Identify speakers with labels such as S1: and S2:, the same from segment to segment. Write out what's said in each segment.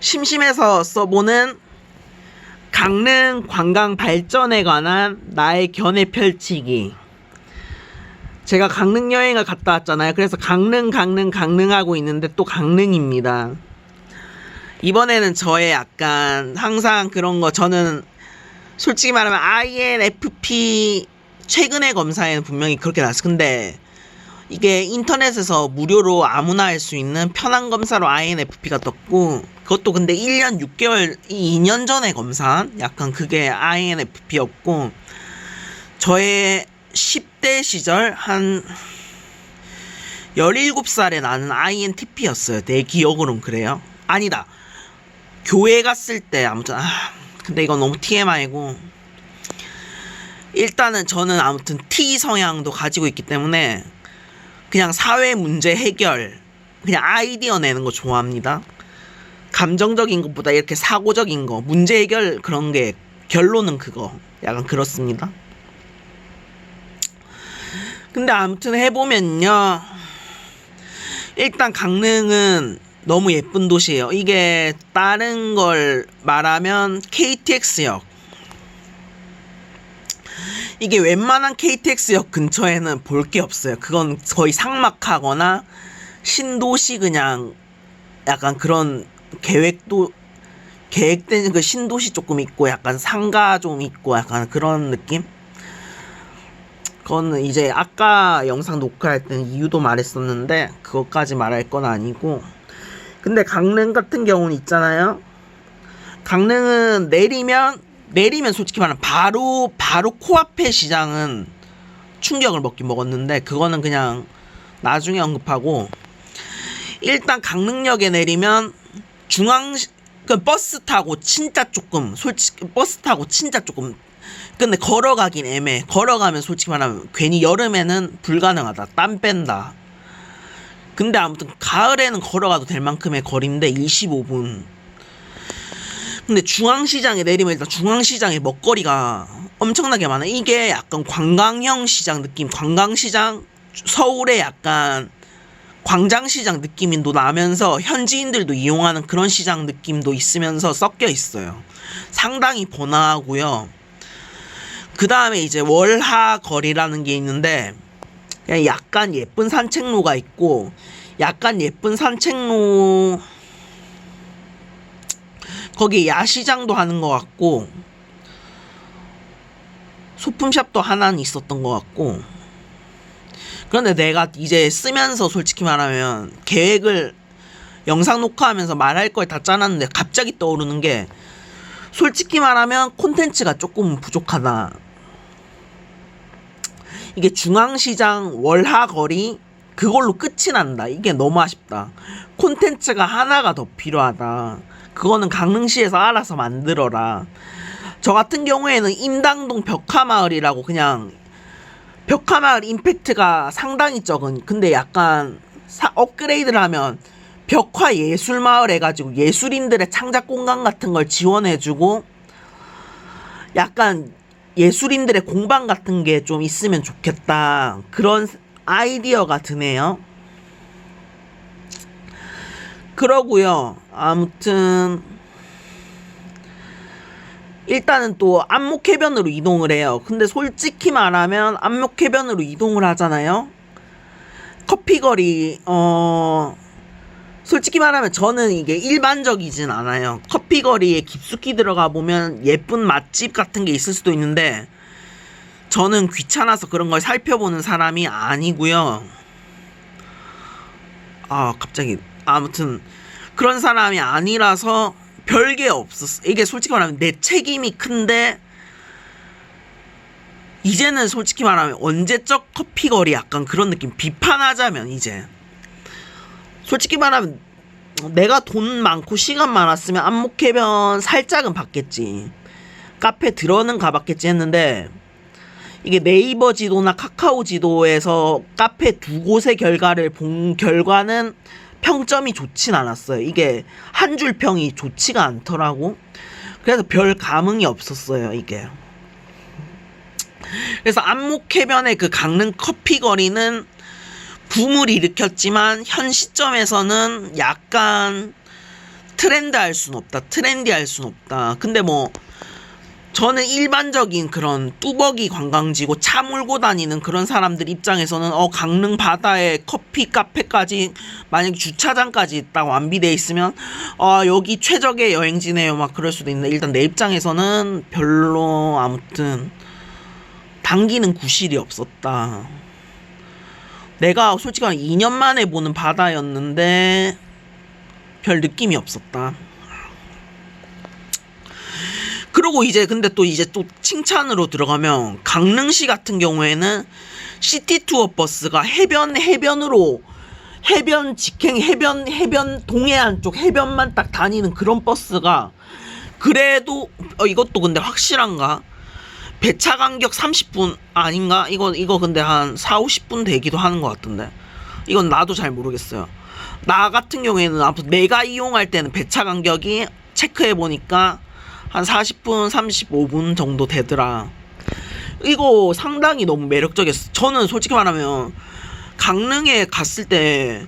S1: 심심해서 써보는 강릉 관광 발전에 관한 나의 견해 펼치기. 제가 강릉 여행을 갔다 왔잖아요. 그래서 강릉, 강릉, 강릉하고 있는데 또 강릉입니다. 이번에는 저의 약간 항상 그런 거 저는 솔직히 말하면 INFP 최근의 검사에는 분명히 그렇게 나왔어. 근데 이게 인터넷에서 무료로 아무나 할 수 있는 편한 검사로 INFP가 떴고 그것도 근데 1년 6개월 2년 전에 검사한 약간 그게 INFP였고 저의 10대 시절 한 17살에 나는 INTP였어요. 내 기억으론 그래요. 아니다. 교회 갔을 때 아무튼 아 근데 이건 너무 TMI고 일단은 저는 아무튼 T 성향도 가지고 있기 때문에 그냥 사회 문제 해결 그냥 아이디어 내는 거 좋아합니다. 감정적인 것보다 이렇게 사고적인 거 문제 해결 그런 게 결론은 그거 약간 그렇습니다. 근데 아무튼 해보면요 일단 강릉은 너무 예쁜 도시예요. 이게 다른 걸 말하면 KTX역 이게 웬만한 KTX역 근처에는 볼 게 없어요. 그건 거의 상막하거나 신도시 그냥 약간 그런 계획도 계획된 그 신도시 조금 있고 약간 상가 좀 있고 약간 그런 느낌? 그거는 이제 아까 영상 녹화할 때는 이유도 말했었는데 그것까지 말할 건 아니고 근데 강릉 같은 경우는 있잖아요. 강릉은 내리면 내리면 솔직히 말하면 바로 바로 코앞의 시장은 충격을 먹긴 먹었는데 그거는 그냥 나중에 언급하고 일단 강릉역에 내리면 중앙 그 버스 타고 진짜 조금 솔직히 버스 타고 진짜 조금 근데 걸어가긴 애매해 걸어가면 솔직히 말하면 괜히 여름에는 불가능하다. 땀 뺀다. 근데 아무튼 가을에는 걸어가도 될 만큼의 거리인데 25분 근데 중앙시장에 내리면 일단 중앙시장에 먹거리가 엄청나게 많아. 이게 약간 관광형 시장 느낌, 관광시장, 서울의 약간 광장시장 느낌도 나면서 현지인들도 이용하는 그런 시장 느낌도 있으면서 섞여 있어요. 상당히 번화하고요. 그 다음에 이제 월하 거리라는 게 있는데, 그냥 약간 예쁜 산책로가 있고, 약간 예쁜 산책로, 거기 야시장도 하는 것 같고 소품샵도 하나는 있었던 것 같고. 그런데 내가 이제 쓰면서 솔직히 말하면 계획을 영상 녹화하면서 말할 걸 다 짜놨는데 갑자기 떠오르는 게 솔직히 말하면 콘텐츠가 조금 부족하다. 이게 중앙시장 월하거리 그걸로 끝이 난다. 이게 너무 아쉽다. 콘텐츠가 하나가 더 필요하다 그거는 강릉시에서 알아서 만들어라. 저 같은 경우에는 임당동 벽화마을이라고 그냥 벽화마을 임팩트가 상당히 적은 근데 약간 사, 업그레이드를 하면 벽화 예술마을 해가지고 예술인들의 창작 공간 같은 걸 지원해주고 약간 예술인들의 공방 같은 게 좀 있으면 좋겠다 그런 아이디어가 드네요. 그러고요. 아무튼 일단은 또 안목해변으로 이동을 해요. 근데 솔직히 말하면 안목해변으로 이동을 하잖아요. 커피거리 어 솔직히 말하면 저는 이게 일반적이진 않아요. 커피거리에 깊숙이 들어가 보면 예쁜 맛집 같은 게 있을 수도 있는데 저는 귀찮아서 그런 걸 살펴보는 사람이 아니고요. 아 갑자기 아무튼 그런 사람이 아니라서 별게 없었어. 이게 솔직히 말하면 내 책임이 큰데 이제는 솔직히 말하면 언제적 커피거리 약간 그런 느낌 비판하자면 이제 솔직히 말하면 내가 돈 많고 시간 많았으면 안목해변 살짝은 봤겠지 카페 들어는 가봤겠지 했는데 이게 네이버 지도나 카카오 지도에서 카페 두 곳의 결과를 본 결과는 평점이 좋진 않았어요. 이게 한 줄 평이 좋지가 않더라고. 그래서 별 감흥이 없었어요, 이게. 그래서 안목해변의 그 강릉 커피 거리는 붐을 일으켰지만 현 시점에서는 약간 트렌드 할 순 없다. 트렌디 할 순 없다. 근데 뭐 저는 일반적인 그런 뚜벅이 관광지고 차 몰고 다니는 그런 사람들 입장에서는 어 강릉 바다에 커피 카페까지 만약 주차장까지 딱 완비돼 있으면 어 여기 최적의 여행지네요 막 그럴 수도 있는데 일단 내 입장에서는 별로 아무튼 당기는 구실이 없었다. 내가 솔직히 한 2년 만에 보는 바다였는데 별 느낌이 없었다. 그리고 이제 근데 또 이제 또 칭찬으로 들어가면 강릉시 같은 경우에는 시티 투어 버스가 해변 해변으로 해변 직행 해변 해변 동해안 쪽 해변만 딱 다니는 그런 버스가 그래도 어, 이것도 근데 확실한가? 배차 간격 30분 아닌가? 이거 이거 근데 한 4, 50분 되기도 하는 것 같던데. 이건 나도 잘 모르겠어요. 나 같은 경우에는 아무튼 내가 이용할 때는 배차 간격이 체크해 보니까 한 40분, 35분 정도 되더라. 이거 상당히 너무 매력적이었어. 저는 솔직히 말하면 강릉에 갔을 때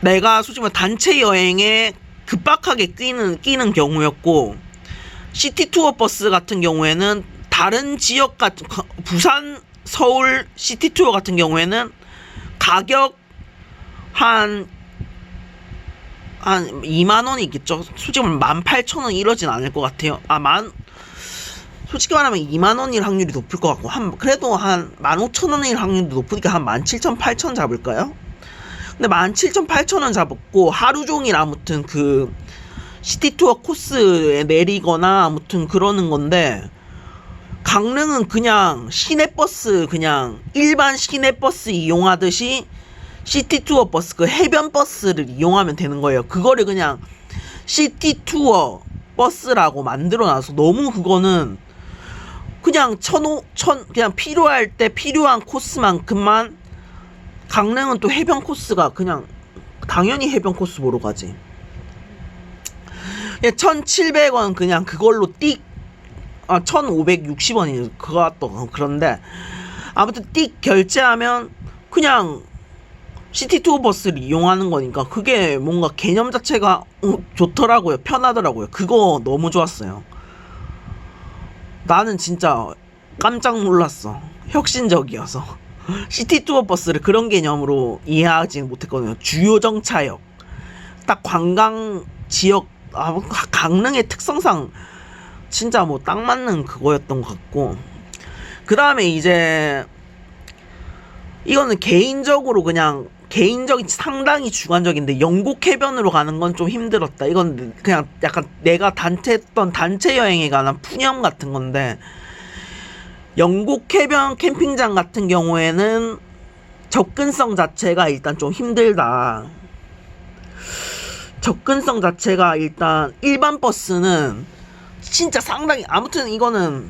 S1: 내가 솔직히 말 단체 여행에 급박하게 끼는 끼는 경우였고 시티 투어 버스 같은 경우에는 다른 지역 같은 가- 부산 서울 시티 투어 같은 경우에는 가격 한 한 2만 원이 있겠죠. 솔직히 말하면 18,000원 이러진 않을 것 같아요. 아, 만 솔직히 말하면 2만 원일 확률이 높을 것 같고 한 그래도 한 15,000원일 확률도 높으니까 한 17,000, 8,000 잡을까요? 근데 17,000, 8,000원 잡았고 하루 종일 아무튼 그 시티 투어 코스에 내리거나 아무튼 그러는 건데 강릉은 그냥 시내버스 그냥 일반 시내버스 이용하듯이 시티 투어 버스 그 해변 버스를 이용하면 되는 거예요. 그거를 그냥 시티 투어 버스라고 만들어 놔서 너무 그거는 그냥 천오 천 그냥 필요할 때 필요한 코스만큼만 강릉은 또 해변 코스가 그냥 당연히 해변 코스 보러 가지. 1,700원 그냥 그걸로 띡 아, 1,560원이 그것도 그런데 아무튼 띡 결제하면 그냥 시티 투어 버스를 이용하는 거니까 그게 뭔가 개념 자체가 어, 좋더라고요. 편하더라고요. 그거 너무 좋았어요. 나는 진짜 깜짝 놀랐어. 혁신적이어서. 시티 투어 버스를 그런 개념으로 이해하지 못했거든요. 주요 정차역. 딱 관광 지역, 아, 뭐 가- 강릉의 특성상 진짜 뭐 딱 맞는 그거였던 것 같고. 그 다음에 이제 이거는 개인적으로 그냥 개인적인 상당히 주관적인데 영국 해변으로 가는 건 좀 힘들었다. 이건 그냥 약간 내가 단체 했던 단체 여행에 관한 푸념 같은 건데 영국 해변 캠핑장 같은 경우에는 접근성 자체가 일단 좀 힘들다. 접근성 자체가 일단 일반 버스는 진짜 상당히 아무튼 이거는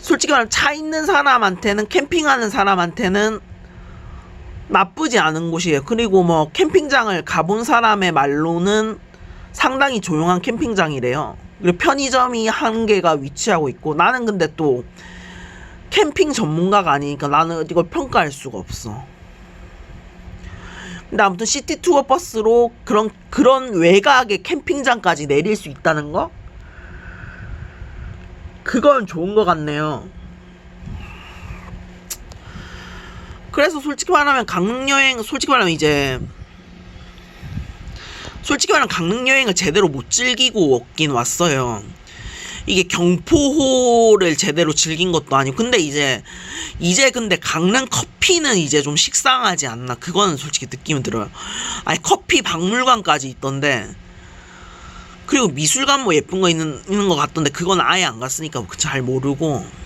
S1: 솔직히 말하면 차 있는 사람한테는 캠핑하는 사람한테는 나쁘지 않은 곳이에요. 그리고 뭐 캠핑장을 가본 사람의 말로는 상당히 조용한 캠핑장이래요. 그리고 편의점이 한 개가 위치하고 있고 나는 근데 또 캠핑 전문가가 아니니까 나는 이걸 평가할 수가 없어. 근데 아무튼 시티 투어 버스로 그런 그런 외곽의 캠핑장까지 내릴 수 있다는 거? 그건 좋은 것 같네요. 그래서 솔직히 말하면 강릉 여행 솔직히 말하면 이제 솔직히 말하면 강릉 여행을 제대로 못 즐기고 왔긴 왔어요. 이게 경포호를 제대로 즐긴 것도 아니고 근데 이제 이제 근데 강릉 커피는 이제 좀 식상하지 않나 그거는 솔직히 느낌이 들어요. 아니 커피 박물관까지 있던데 그리고 미술관 뭐 예쁜 거 있는 있는 거 같던데 그건 아예 안 갔으니까 잘 모르고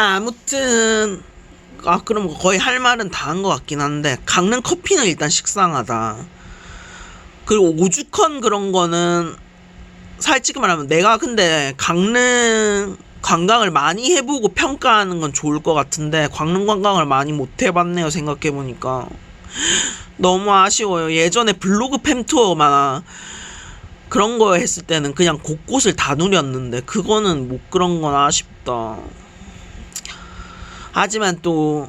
S1: 아무튼 아 그럼 거의 할 말은 다 한 것 같긴 한데 강릉 커피는 일단 식상하다. 그리고 오죽헌 그런 거는 솔직히 말하면 내가 근데 강릉 관광을 많이 해보고 평가하는 건 좋을 것 같은데 강릉 관광을 많이 못 해봤네요 생각해 보니까 너무 아쉬워요. 예전에 블로그 팸투어만 그런 거 했을 때는 그냥 곳곳을 다 누렸는데 그거는 못 그런 건 아쉽다. 하지만 또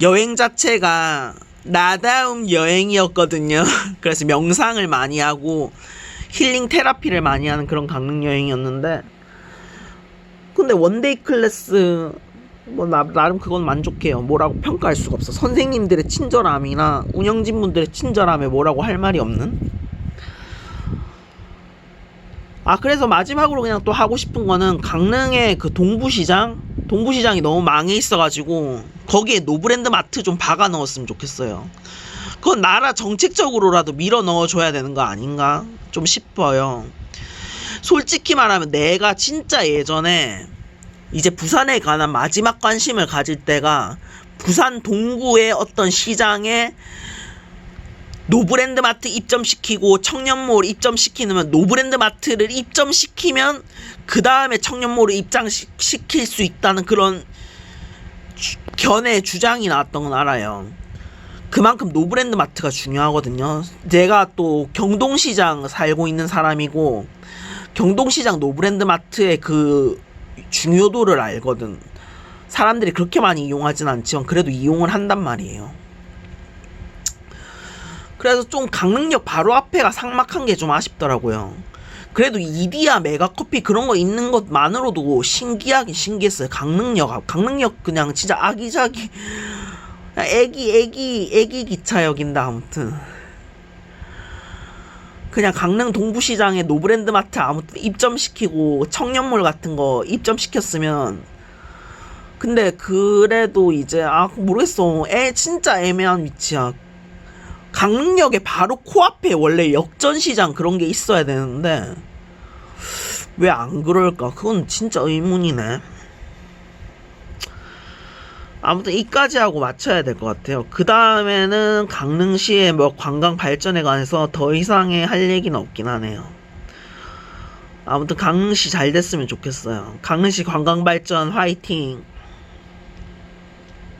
S1: 여행 자체가 나다움 여행이었거든요. 그래서 명상을 많이 하고 힐링 테라피를 많이 하는 그런 강릉 여행이었는데 근데 원데이 클래스 뭐 나, 나름 그건 만족해요. 뭐라고 평가할 수가 없어. 선생님들의 친절함이나 운영진 분들의 친절함에 뭐라고 할 말이 없는. 아 그래서 마지막으로 그냥 또 하고 싶은 거는 강릉의 그 동부시장 동부시장이 너무 망해 있어가지고 거기에 노브랜드 마트 좀 박아 넣었으면 좋겠어요. 그건 나라 정책적으로라도 밀어 넣어줘야 되는 거 아닌가 좀 싶어요. 솔직히 말하면 내가 진짜 예전에 이제 부산에 관한 마지막 관심을 가질 때가 부산 동구의 어떤 시장에 노브랜드 마트 입점시키고 청년몰 입점시키면 노브랜드 마트를 입점시키면 그 다음에 청년몰을 입장시킬 수 있다는 그런 주- 견해 주장이 나왔던 건 알아요. 그만큼 노브랜드 마트가 중요하거든요. 제가 또 경동시장 살고 있는 사람이고 경동시장 노브랜드 마트의 그 중요도를 알거든. 사람들이 그렇게 많이 이용하진 않지만 그래도 이용을 한단 말이에요. 그래서 좀 강릉역 바로 앞에가 삭막한 게 좀 아쉽더라고요. 그래도 이디야 메가커피 그런 거 있는 것만으로도 신기하긴 신기했어요. 강릉역 앞. 강릉역 그냥 진짜 아기자기 애기 애기 애기 기차역인다 아무튼. 그냥 강릉 동부시장에 노브랜드 마트 아무튼 입점시키고 청년몰 같은 거 입점시켰으면 근데 그래도 이제 아 모르겠어 애 진짜 애매한 위치야 강릉역에 바로 코앞에 원래 역전시장 그런 게 있어야 되는데 왜 안 그럴까 그건 진짜 의문이네 아무튼 이까지 하고 맞춰야 될 것 같아요. 그 다음에는 강릉시의 뭐 관광 발전에 관해서 더 이상의 할 얘기는 없긴 하네요. 아무튼 강릉시 잘 됐으면 좋겠어요. 강릉시 관광 발전 화이팅.